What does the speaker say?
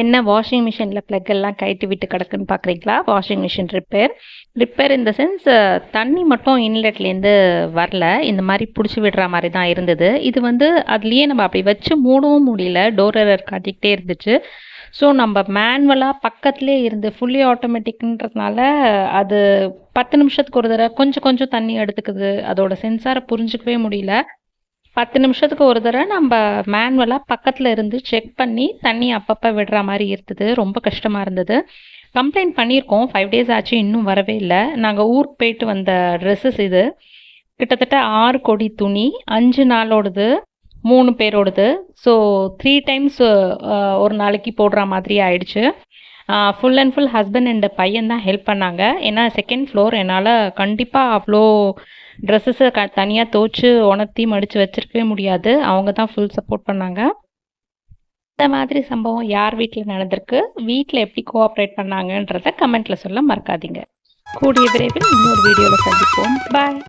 என்ன வாஷிங் மிஷினில் ப்ளக் எல்லாம் கழட்டி விட்டு கிடக்குன்னு பார்க்குறீங்களா வாஷிங் மிஷின் ரிப்பேர் ரிப்பேர் இந்த சென்ஸ் தண்ணி மட்டும் இன்லெட்லேருந்து வரல. இந்த மாதிரி பிடிச்சி விடுற மாதிரி தான் இருந்தது. இது வந்து அதுலேயே நம்ம அப்படி வச்சு மூடவும் முடியல. டோர் எரர் காட்டிக்கிட்டே இருந்துச்சு. ஸோ நம்ம மேனுவலாக பக்கத்துலேயே இருந்து ஃபுல்லி ஆட்டோமேட்டிக்ன்றதுனால அது பத்து நிமிஷத்துக்கு ஒரு தடவை கொஞ்சம் கொஞ்சம் தண்ணி எடுத்துக்குது. அதோட சென்சாரை புரிஞ்சுக்கவே முடியல. பத்து நிமிஷத்துக்கு ஒரு தடவை நம்ம மேனுவலாக பக்கத்தில் இருந்து செக் பண்ணி தண்ணி அப்பப்போ விடுற மாதிரி இருந்தது. ரொம்ப கஷ்டமாக இருந்தது. கம்ப்ளைண்ட் பண்ணியிருக்கோம். ஃபைவ் டேஸ் ஆச்சு இன்னும் வரவே இல்லை. நாங்கள் ஊருக்கு போயிட்டு வந்த ட்ரெஸ்ஸஸ் இது. கிட்டத்தட்ட ஆறு கொடி துணி அஞ்சு நாளோடது மூணு பேரோடது. ஸோ த்ரீ டைம்ஸ் ஒரு நாளைக்கு போடுற மாதிரி ஆயிடுச்சு. Full and full husband and பையன் தான் ஹெல்ப் பண்ணாங்க. ஏன்னா செகண்ட் ஃப்ளோர் என்னால் கண்டிப்பாக அவ்வளோ ட்ரெஸ்ஸஸை க தனியாக துவச்சி உணர்த்தி மடித்து வச்சிருக்கவே முடியாது. அவங்க தான் ஃபுல் சப்போர்ட் பண்ணாங்க. இந்த மாதிரி சம்பவம் யார் வீட்டில் நடந்திருக்கு? வீட்டில் எப்படி கோஆப்ரேட் பண்ணாங்கன்றத கமெண்ட்டில் சொல்ல மறக்காதீங்க. கூடிய விரைவில் இன்னொரு வீடியோவில் சந்திப்போம். பாய்